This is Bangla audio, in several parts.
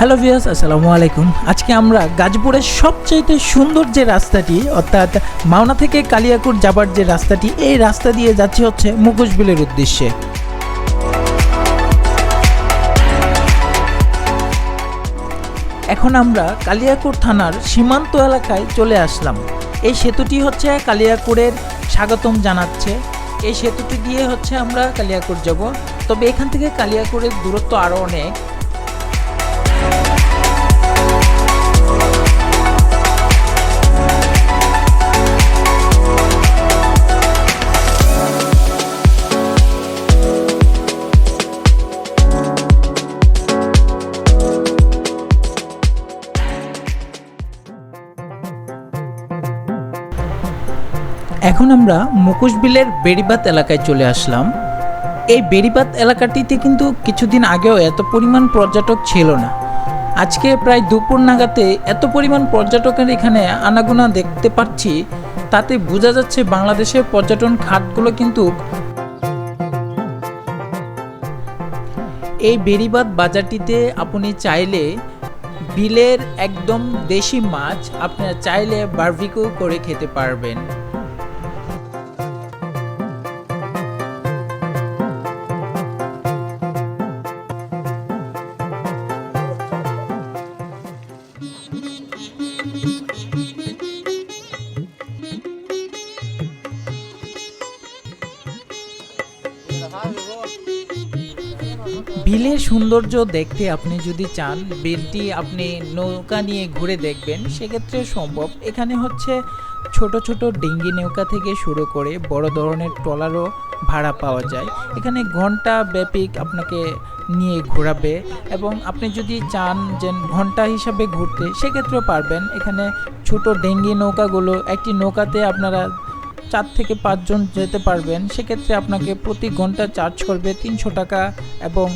হ্যালো ভিয়াস আসসালামু আলাইকুম। আজকে আমরা গাজীপুরের সবচাইতে সুন্দর যে রাস্তাটি, অর্থাৎ মাওনা থেকে কালিয়াকুর যাবার যে রাস্তাটি, এই রাস্তা দিয়ে যাচ্ছি হচ্ছে মুখোশবিলের উদ্দেশ্যে। এখন আমরা কালিয়াকুর থানার সীমান্ত এলাকায় চলে আসলাম। এই সেতুটি হচ্ছে কালিয়াকুরের স্বাগতম জানাচ্ছে। এই সেতুটি দিয়ে হচ্ছে আমরা কালিয়াকুর যাব। তবে এখান থেকে কালিয়াকুরের দূরত্ব আরও অনেক। এখন আমরা মুখোশবিলের বেড়িবাত এলাকায় চলে আসলাম। এই বেড়িবাত এলাকাটিতে কিন্তু কিছুদিন আগেও এত পরিমাণ পর্যটক ছিল না। আজকে প্রায় দুপুর নাগাতে এত পরিমাণ পর্যটকের এখানে আনাগোনা দেখতে পাচ্ছি, তাতে বোঝা যাচ্ছে বাংলাদেশের পর্যটন খাতগুলো কিন্তু এই বেড়িবাদ বাজারটিতে আপনি চাইলে বিলের একদম দেশি মাছ আপনারা চাইলে বারবিকিউ করে খেতে পারবেন। বিলের সৌন্দর্য দেখতে আপনি যদি চান, বিলটি আপনি নৌকা নিয়ে ঘুরে দেখবেন, সেক্ষেত্রে সম্ভব। এখানে হচ্ছে ছোট ছোট ডিঙ্গি নৌকা থেকে শুরু করে বড় ধরনের ট্রলারও ভাড়া পাওয়া যায়। এখানে ঘণ্টা ব্যাপিক আপনাকে নিয়ে ঘোরাবে এবং আপনি যদি চান যে ঘণ্টা হিসাবে ঘুরতে, সেক্ষেত্রেও পারবেন। এখানে ছোট ডেঙ্গি নৌকাগুলো, একটি নৌকাতে আপনারা চার থেকে পাঁচজন যেতে পারবেন, সেক্ষেত্রে আপনাকে প্রতি ঘণ্টা চার্জ করবে তিনশো টাকা এবং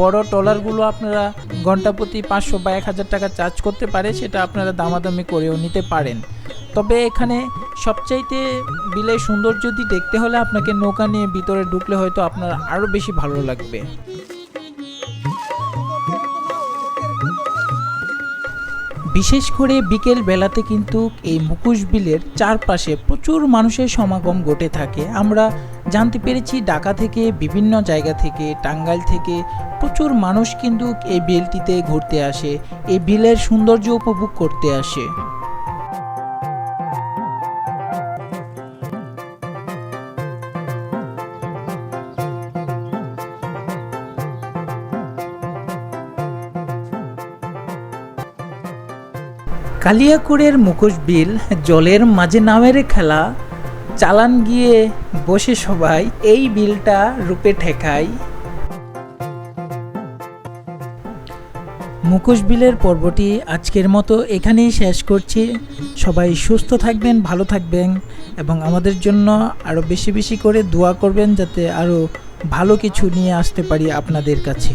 বড় ট্রলারগুলো আপনারা ঘণ্টা প্রতি পাঁচশো বা এক হাজার টাকা চার্জ করতে পারে, সেটা আপনারা দামাদামি করেও নিতে পারেন। তবে এখানে সবচাইতে বিলের সৌন্দর্য যদি দেখতে হলে আপনাকে নৌকা নিয়ে ভিতরে ঢুকলে হয়তো আপনার আরও বেশি ভালো লাগবে। বিশেষ করে বিকেল বেলাতে কিন্তু এই মুকুশ বিলের চারপাশে প্রচুর মানুষের সমাগম ঘটে থাকে। আমরা জানতে পেরেছি ঢাকা থেকে, বিভিন্ন জায়গা থেকে, টাঙ্গাইল থেকে প্রচুর মানুষ কিন্তু এই বিলটিতে ঘুরতে আসে। এই বিলের সৌন্দর্য উপভোগ করতে আসে। কালিয়াকুড়ের মুখোশ বিল, জলের মাঝে নামের খেলা, চালান গিয়ে বসে সবাই, এই বিলটা রূপে ঠেকায় মুখোশ বিলের পর্বটি আজকের মতো এখানেই শেষ করছি। সবাই সুস্থ থাকবেন, ভালো থাকবেন এবং আমাদের জন্য আরও বেশি বেশি করে দোয়া করবেন যাতে আরও ভালো কিছু নিয়ে আসতে পারি আপনাদের কাছে।